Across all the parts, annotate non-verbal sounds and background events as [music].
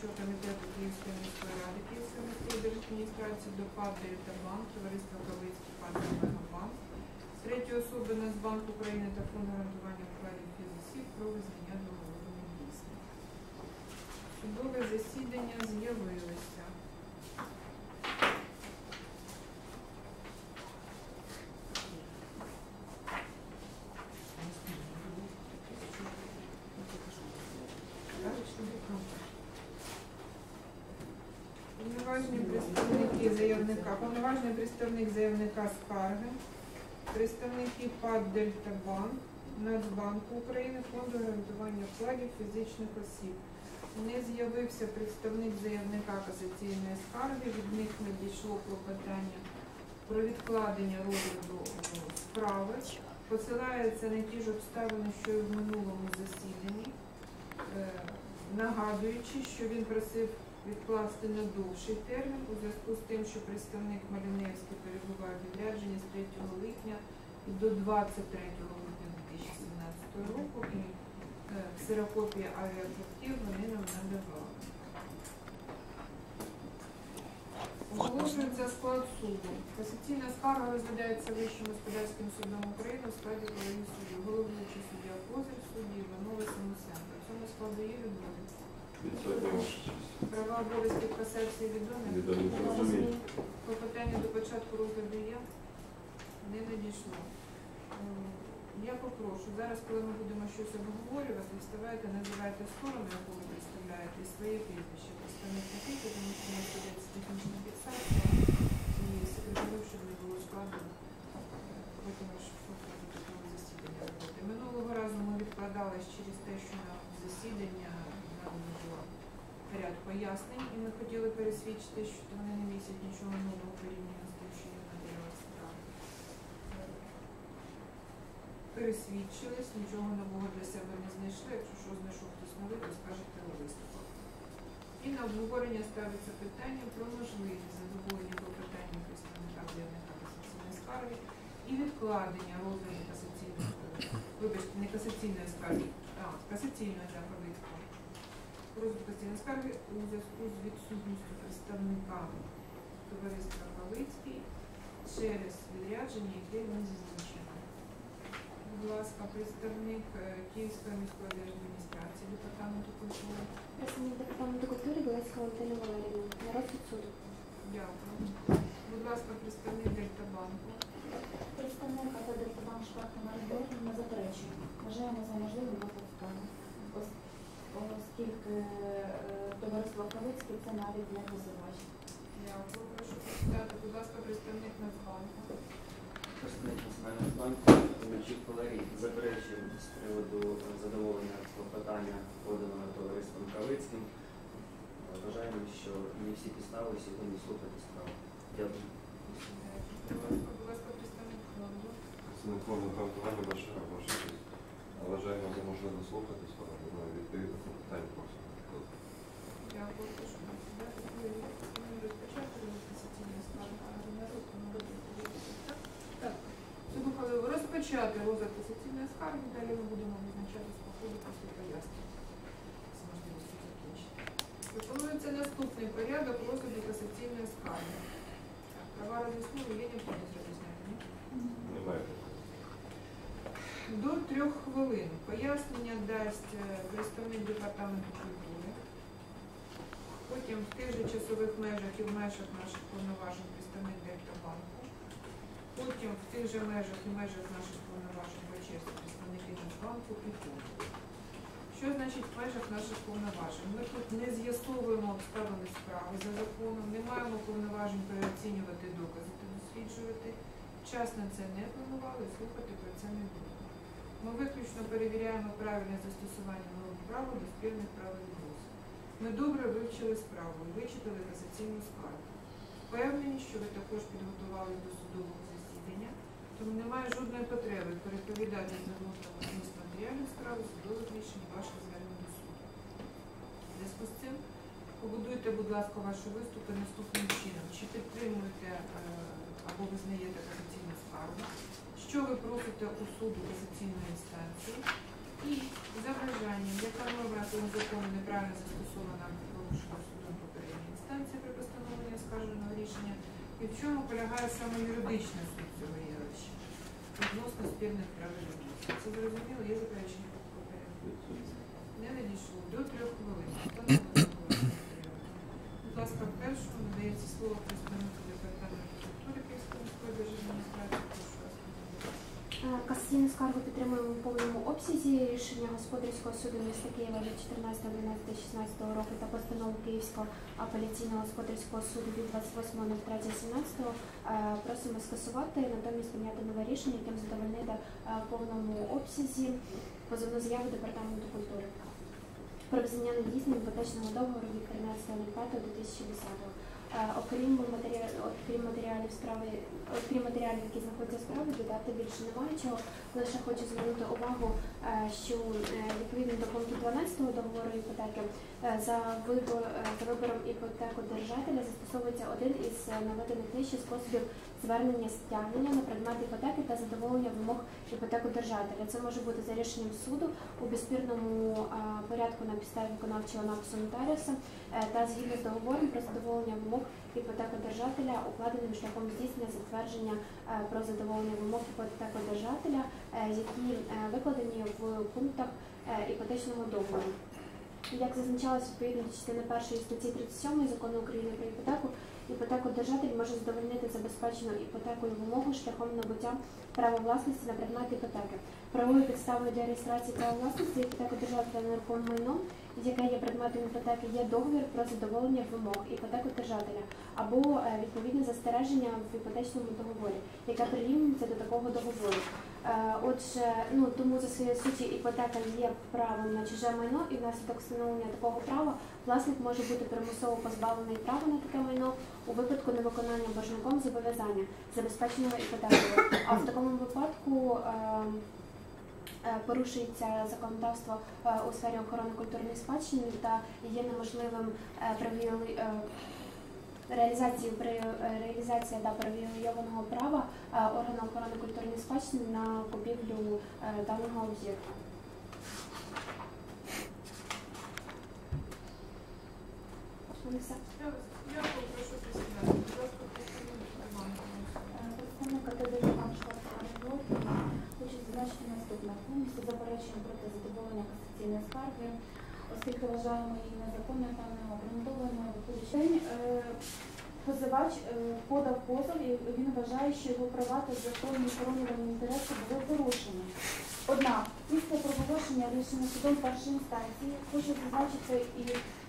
виконавчого комітету Київської міської ради Київської міської держадміністрації до ПАД «Дельтабанк», товариства Калицький ПАД «Мегабанк», третьої особи Нацбанк України та Фонд гарантування вкладів фізосіб про визнання договору. Судове засідання з'явилося. Повноважні представники заявника, повноважний представник заявника скарги, представники ПАД Дельтабанк, Нацбанку України, Фонду гарантування вкладів фізичних осіб. Не з'явився представник заявника касаційної скарги, від них надійшло клопотання про відкладення розгляду справи. Посилається на ті ж обставини, що і в минулому засіданні, е, нагадуючи, що він просив відкласти на довший термін у зв'язку з тим, що представник Малиневський перебуває в відрядженні з 3 липня до 23 липня 2017 року і е, ксерокопії авіаквитків вони нам надавали. Оголошується склад суду. Касаційна скарга розглядається Вищим господарським судом України у складі голови судді, головуючий суддя Козир, судді Іванова Самосенко. В цьому складу є відводи. Права обов'язки касації відомі. Відомі зрозумілі. Клопотання до початку розгляду є? Не надійшло. Я попрошу, зараз, коли ми будемо щось обговорювати, вставайте, називайте сторону, яку ви представляєте, і своє прізвище. Представник такий, тому що нас ведеться технічна фіксація, і секретарю, щоб не було складно, аж проходити такого засідання. Минулого разу ми відкладали через те, що на засідання було ряд пояснень, і ми хотіли пересвідчити, що вони не містять нічого нового порівняно з тим, що є на деревах справи. Пересвідчились, нічого нового для себе не знайшли. Якщо що знайшов хтось новий, то скажете у виступах. І на обговорення ставиться питання про можливість задоволення клопотання представника заявника касаційної скарги і відкладення розгляду касаційної вибачте, не касаційної скарги, а касаційної Павицького розгляд касаційної скарги у зв'язку з відсутністю представника товариства Павицький через відрядження, яке не зазначено. Будь ласка, представник е, Київської міської держадміністрації департаменту культури. Представник департаменту культури Білецька Валентина Валерівна. На суду. Дякую. Будь ласка, представник Дельтабанку. Представник АТ Дельтабанк Шпарка Марибор не заперечує. Вважаємо за можливим розгляд справи, ос- оскільки е, товариство Кавицьке це навіть не позивач. Дякую. Прошу прочитати, будь ласка, представник Нацбанку. Представник Національного банку Мельчук Валерій заперечує з приводу задоволення клопотання поданого товариством Кавицьким. Вважаємо, що не всі підстави сьогодні слухати справу. Дякую. Будь ласка, представник фонду. Представник фонду гарантування ваша ваша. Вважаємо можливе слухати справу, але відповідно на питання просимо. Дякую, прошу прочитати. Ми розпочати а народ Так? Розгляд касаційної скарги, далі ми будемо визначатись по ходу після. З закінчити. Пропонується наступний порядок розгляду касаційної скарги. Права роз'яснили, є необхідність роз'ясняти, ні? Немає. До трьох хвилин пояснення дасть е, представник департаменту культури. Потім в тих же часових межах і в межах наших повноважень представник Дельтабанку. Потім в тих же межах і межах наших повноважень ВЧС представники Нацбанку і фонду. Що значить в межах наших повноважень? Ми тут не з'ясовуємо обставини справи за законом, не маємо повноважень переоцінювати докази та досліджувати. Час на це не планували, слухати про це не будемо. Ми виключно перевіряємо правильне застосування норм права до спільних правовідносин. Ми добре вивчили справу і вичитали касаційну скаргу. Впевнені, що ви також підготували до судового засідання, тому немає жодної потреби переповідати з відносно зміст матеріалів справи судових рішень ваших звернень до суду. В зв'язку з цим Побудуйте, будь ласка, ваші виступи наступним чином. Чи підтримуєте е, або визнаєте касаційну скаргу? Що ви просите у суду касаційної інстанції? І за бажанням, яка норма цього закону неправильно застосована порушена судом попередньої інстанції при постановленні оскарженого рішення, і в чому полягає саме юридична суть цього явища відносно спільних правил відносин. Це зрозуміло, є заперечення по? Не надійшло до трьох хвилин. Будь ласка, першому надається слово представнику департаменту культури Київської міської державної адміністрації. Е, Касаційну скаргу підтримуємо у повному обсязі. Рішення господарського суду міста Києва від 14.12.16 року та постанову Київського апеляційного господарського суду від 28.03.17 е, просимо скасувати, натомість прийняти нове рішення, яким задовольнити е, в повному обсязі позовну заяву департаменту культури про визнання недійсним іпотечного договору від 13.05.2010. Е, Окрім матеріалів, окрім матеріалів справи, окрім матеріалів, які знаходяться в справі, додати більше немає чого. Лише хочу звернути увагу, е, що е, відповідно до пункту 12 договору іпотеки е, за вибор е, за вибором іпотекодержателя застосовується один із е, наведених нижче способів звернення стягнення на предмет іпотеки та задоволення вимог іпотекодержателя. Це може бути за рішенням суду у безспірному е, порядку на підставі виконавчого напису нотаріуса е, та згідно з договором про задоволення вимог іпотекодержателя, укладеним шляхом здійснення затвердження е, про задоволення вимог іпотекодержателя, е, які е, викладені в пунктах іпотечного договору. Як зазначалось відповідно до частини першої статті 37 закону України про іпотеку, іпотекодержатель може задовольнити забезпечену іпотекою вимогу шляхом набуття права власності на предмет іпотеки. Правовою підставою для реєстрації права власності іпотекодержателя на нерухоме майно, яке є предметом іпотеки, є договір про задоволення вимог іпотекодержателя або е, відповідне застереження в іпотечному договорі, яке прирівнюється до такого договору. Е, Отже, ну тому за своєю суті іпотека є правом на чуже майно, і внаслідок встановлення такого права власник може бути примусово позбавлений права на таке майно у випадку невиконання боржником зобов'язання, забезпеченого іпотекою. А в такому випадку е, е, порушується законодавство е, у сфері охорони культурної спадщини та є неможливим е, реалізації е, реалізація да, привілейованого права е, органу охорони культурної спадщини на купівлю е, даного об'єкту. Я попрошу присідати. Представник банку. Представник КТД зазначити наступне. Повністю заперечуємо проти задоволення касаційної скарги, оскільки вважаємо її незаконною та необґрунтованою. День, е, позивач е, подав позов і він вважає, що його права та законні охоронювані інтереси були порушені. Однак, після проголошення рішення судом першої інстанції хочу зазначити і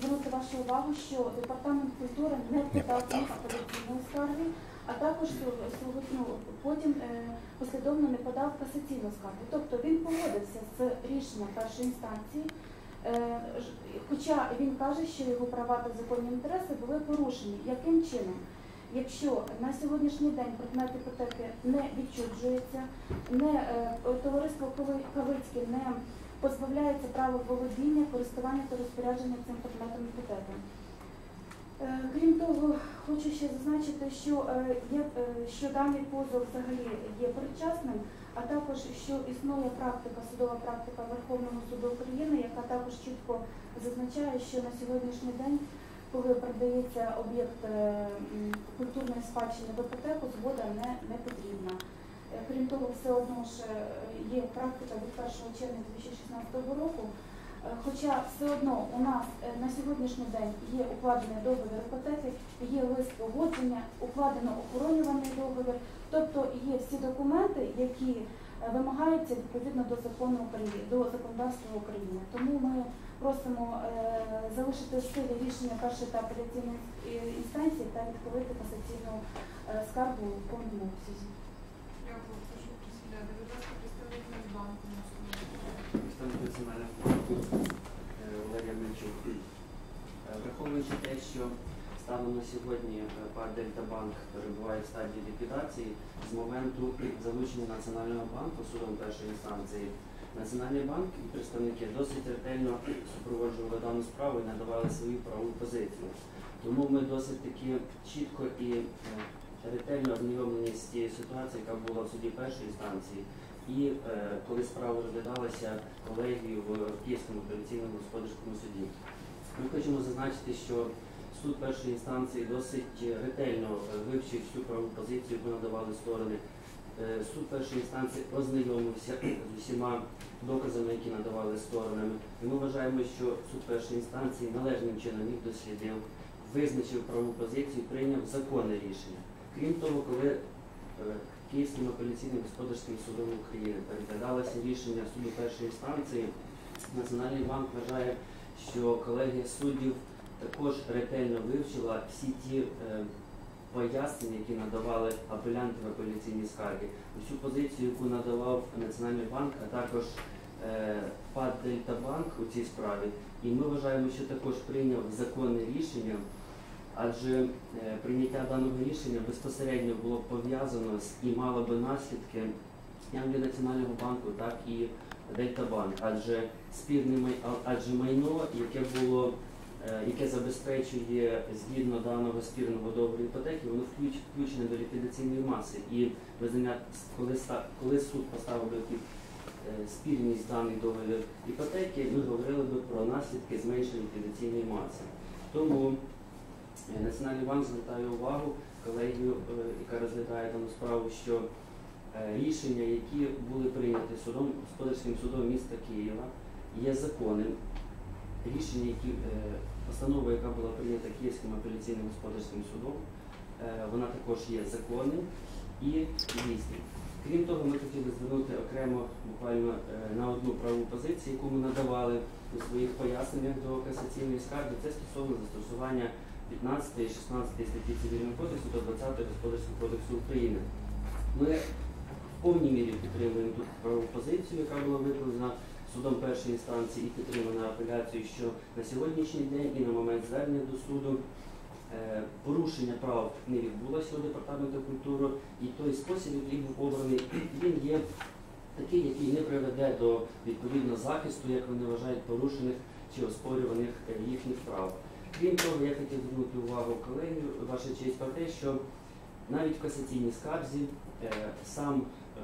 звернути вашу увагу, що департамент культури не подав апеляційної скарги, а також ну, потім е, послідовно не подав касаційну скаргу. Тобто він погодився з рішенням першої інстанції, хоча він каже, що його права та законні інтереси були порушені. Яким чином? Якщо на сьогоднішній день предмет іпотеки не відчуджується, не е, товариство Кави- Кавицьке не позбавляється права володіння, користування та розпорядження цим предметом іпотеки. Е, Крім того, хочу ще зазначити, що, е, є, е, що даний позов взагалі є передчасним, а також що існує практика, судова практика Верховного суду України, яка також чітко зазначає, що на сьогоднішній день, коли продається об'єкт культурної спадщини в іпотеку, згода не, не потрібна. Крім того, все одно ж є практика від 1 червня 2016 року. Е, Хоча все одно у нас е, на сьогоднішній день є укладений договір іпотеки, є лист погодження, укладено охоронюваний договір, тобто є всі документи, які е, вимагаються відповідно до закону України, до законодавства України. Тому ми просимо залишити в силі рішення першої та апеляційної інстанції та відхилити касаційну скаргу в повному обсязі. Я попрошу присідати. Будь ласка, представник Нацбанку. на слово. Національного е, Валерія Мельчук. Е, Враховуючи те, що станом на сьогодні е, ПАД Дельтабанк перебуває в стадії ліквідації, з моменту залучення Національного банку судом першої інстанції Національний банк і представники досить ретельно супроводжували дану справу і надавали свою правову позицію. Тому ми досить таки чітко і е, ретельно ознайомлені з тією ситуацією, яка була в суді першої інстанції, і е, коли справа розглядалася колегією в Київському апеляційному господарському суді. Ми хочемо зазначити, що суд першої інстанції досить ретельно е, вивчив всю правову позицію, яку надавали сторони. Е, Суд першої інстанції ознайомився з усіма доказами, які надавали сторонами. І ми вважаємо, що суд першої інстанції належним чином їх дослідив, визначив правову позицію, прийняв законне рішення. Крім того, коли Київським апеляційним господарським судом України. Переглядалося рішення суду першої інстанції, Національний банк вважає, що колегія суддів також ретельно вивчила всі ті е, пояснення, які надавали апелянти в апеляційній скаргі, усю позицію, яку надавав Національний банк, а також е, ПАД Дельтабанк у цій справі. І ми вважаємо, що також прийняв законне рішення, адже е, прийняття даного рішення безпосередньо було пов'язано з і мало би наслідки як для Національного банку, так і Дельтабанк, адже спірне май- адже майно, яке було е, яке забезпечує згідно даного спірного договору іпотеки, воно включ- включене до ліквідаційної маси. І визнання, коли, коли суд поставив під е, спільність даний договір іпотеки, ми говорили би про наслідки зменшення ліквідаційної маси. Тому Національний банк звертає увагу колегію, е, яка розглядає дану справу, що е, рішення, які були прийняті судом, господарським судом міста Києва, є законним. Рішення, які, е, постанова, яка була прийнята Київським апеляційним господарським судом, е, вона також є законним і дійсним. Крім того, ми хотіли звернути окремо буквально е, на одну правову позицію, яку ми надавали у своїх поясненнях до касаційної скарги. Це стосовно застосування 15 і 16 статті Цивільного кодексу та 20 Господарського кодексу України. Ми в повній мірі підтримуємо тут правову позицію, яка була викладена судом першої інстанції і підтримана апеляцією, що на сьогоднішній день і на момент звернення до суду е, порушення прав не відбулося у департаменту культури, і той спосіб, який був обраний, він є такий, який не приведе до відповідно захисту, як вони вважають, порушених чи оспорюваних е, їхніх прав. Крім того, я хотів звернути увагу колеги, ваша честь про те, що навіть в касаційній скарзі е, сам е,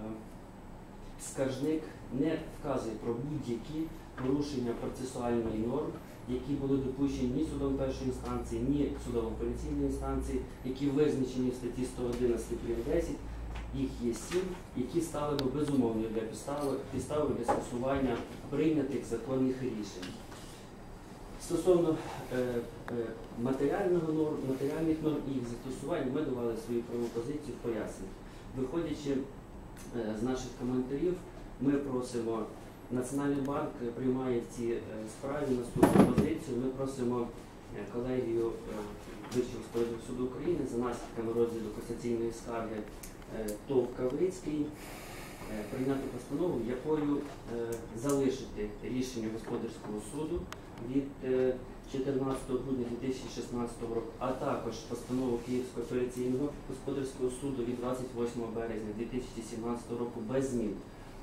скаржник не вказує про будь-які порушення процесуальної норм, які були допущені ні судом першої інстанції, ні судом апеляційної інстанції, які визначені в статті 111 прим. 10. Їх є сім, які стали би безумовною для підстави, підстави для скасування прийнятих законних рішень. Стосовно е, е, матеріального норм, матеріальних норм і їх застосування, ми давали свою правову позицію в поясненні. Виходячи е, з наших коментарів, ми просимо, Національний банк приймає в цій справі наступну позицію. Ми просимо колегію Вищого господарського суду України за наслідками розгляду касаційної скарги ТОВ Кавицький прийняти постанову, якою е, залишити рішення господарського суду від е, 14 грудня 2016 року, а також постанову Київського апеляційного господарського суду від 28 березня 2017 року без змін,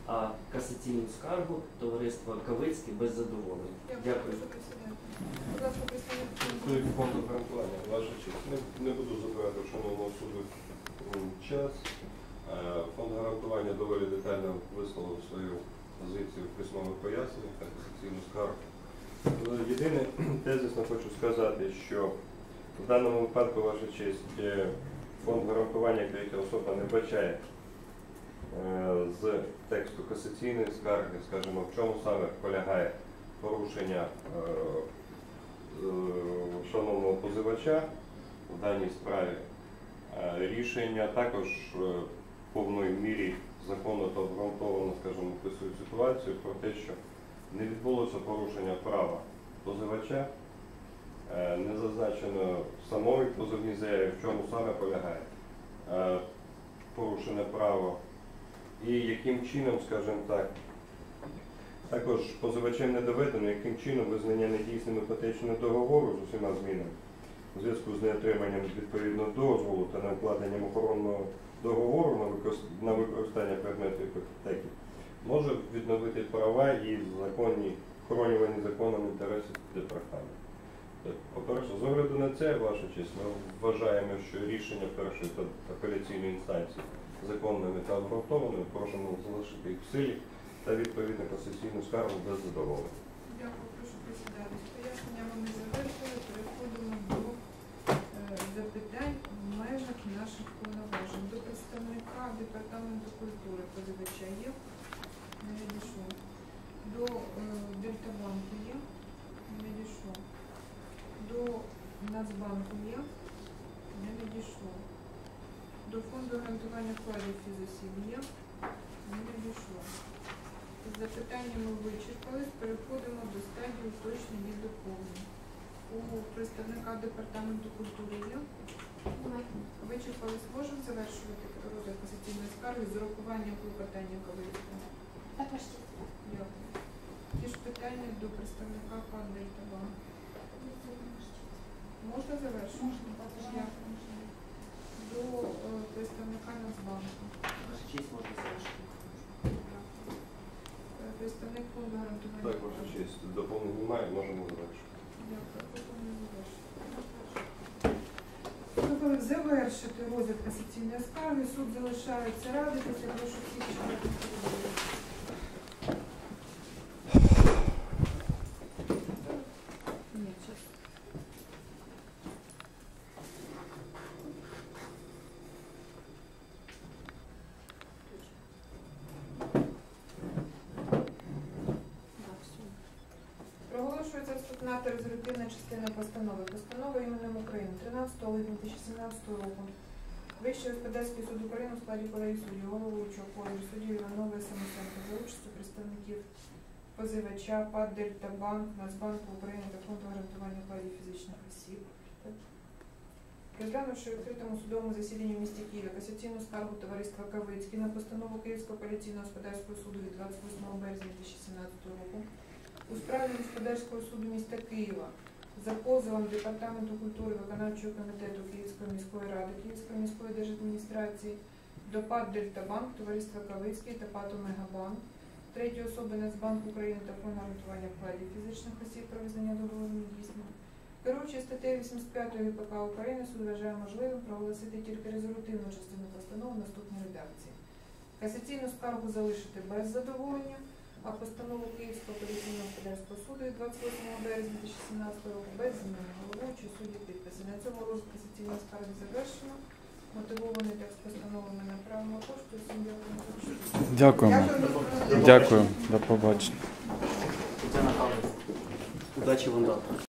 а касаційну скаргу товариства Кавицький без задоволення. Дякую. Гарантування. Ваша честь. Не, буду забирати в шановного суду час. Е, Фонд гарантування доволі детально висловив свою позицію в письмових поясненнях та касаційну скаргу. Ну, Єдине [clears throat] тезисно хочу сказати, що в даному випадку, ваша честь, е, фонд гарантування третя особа не бачає е, з тексту касаційної скарги, скажімо, в чому саме полягає порушення е, е, шановного позивача в даній справі. Е, Рішення також е, повної мірі законно та обґрунтовано, скажімо, описують ситуацію про те, що не відбулося порушення права позивача, е, не зазначено самої позовній заяві, в чому саме полягає е, порушене право. І яким чином, скажімо так, також позивачем не доведено, яким чином визнання недійсним іпотечного договору з усіма змінами у зв'язку з неотриманням відповідного дозволу та неукладенням охоронного договору на використання предметів іпотеки може відновити права і законні охоронювані законом інтересів департаменту. По-перше, з огляду на це, ваша честь, ми вважаємо, що рішення першої та апеляційної інстанції законними та обґрунтованими, просимо залишити їх в силі та відповідно касаційну скаргу без задоволення. Дякую, прошу присідати. З поясненнями ми завершили. Переходимо до запитань в межах наших повноважень. До представника департаменту культури позивача є? Не надійшло. До е, Дельтабанку є? Не надійшло. До Нацбанку є? Не надійшло. До фонду гарантування вкладів фізосіб є? Не надійшло. З запитаннями вичерпались, переходимо до стадії уточнень і доповнень. У представника департаменту культури є? Немає. Вичерпались, можемо завершувати розгляд касаційної скарги з урахуванням клопотання Кавицького? Так, ваша. Дякую. Ті ж питання до представника ПАД «Дельтабанк». Можна завершити? Дякую. До е, представника Нацбанку. Ваша честь можна завершити. Е, Представник фонду гарантування. Так, ваша честь, доповнень немає, можемо завершити. Завершити розгляд касаційної скарги. Суд залишається радитися. Прошу всіх 12 липня 2017 року Вищий господарський суд України у складі колегії суддів головуючого коледжу суддів Іванової Самосенко за участю представників позивача ПАД Дельтабанк, Нацбанку України та фонду гарантування вкладів фізичних осіб. Розглянувши у відкритому судовому засіданні в місті Києві касаційну скаргу товариства Кавицький на постанову Київського поліційного господарського суду від 28 березня 2017 року у справі господарського суду міста Києва за позовом Департаменту культури виконавчого комітету Київської міської ради Київської міської держадміністрації до ПАД Дельтабанк, товариства Кавицький та ПАД Омегабанк, третьої особи Нацбанк України та фонд гарантування вкладів фізичних осіб про визнання договору недійсним. Керуючи статтею 85 ГПК України, суд вважає можливим проголосити тільки резолютивну частину постанови в наступній редакції. Касаційну скаргу залишити без задоволення, а постанову Київського апеляційного господарського суду 28 березня 2017 року без зміни головуючої судді підписи. На цьому розгляд касаційної скарги завершено. Мотивований текст постанови ми направимо пошту. Всім дякую. Дякуємо. Дякую. Дякую. До побачення. Удачі вам завтра.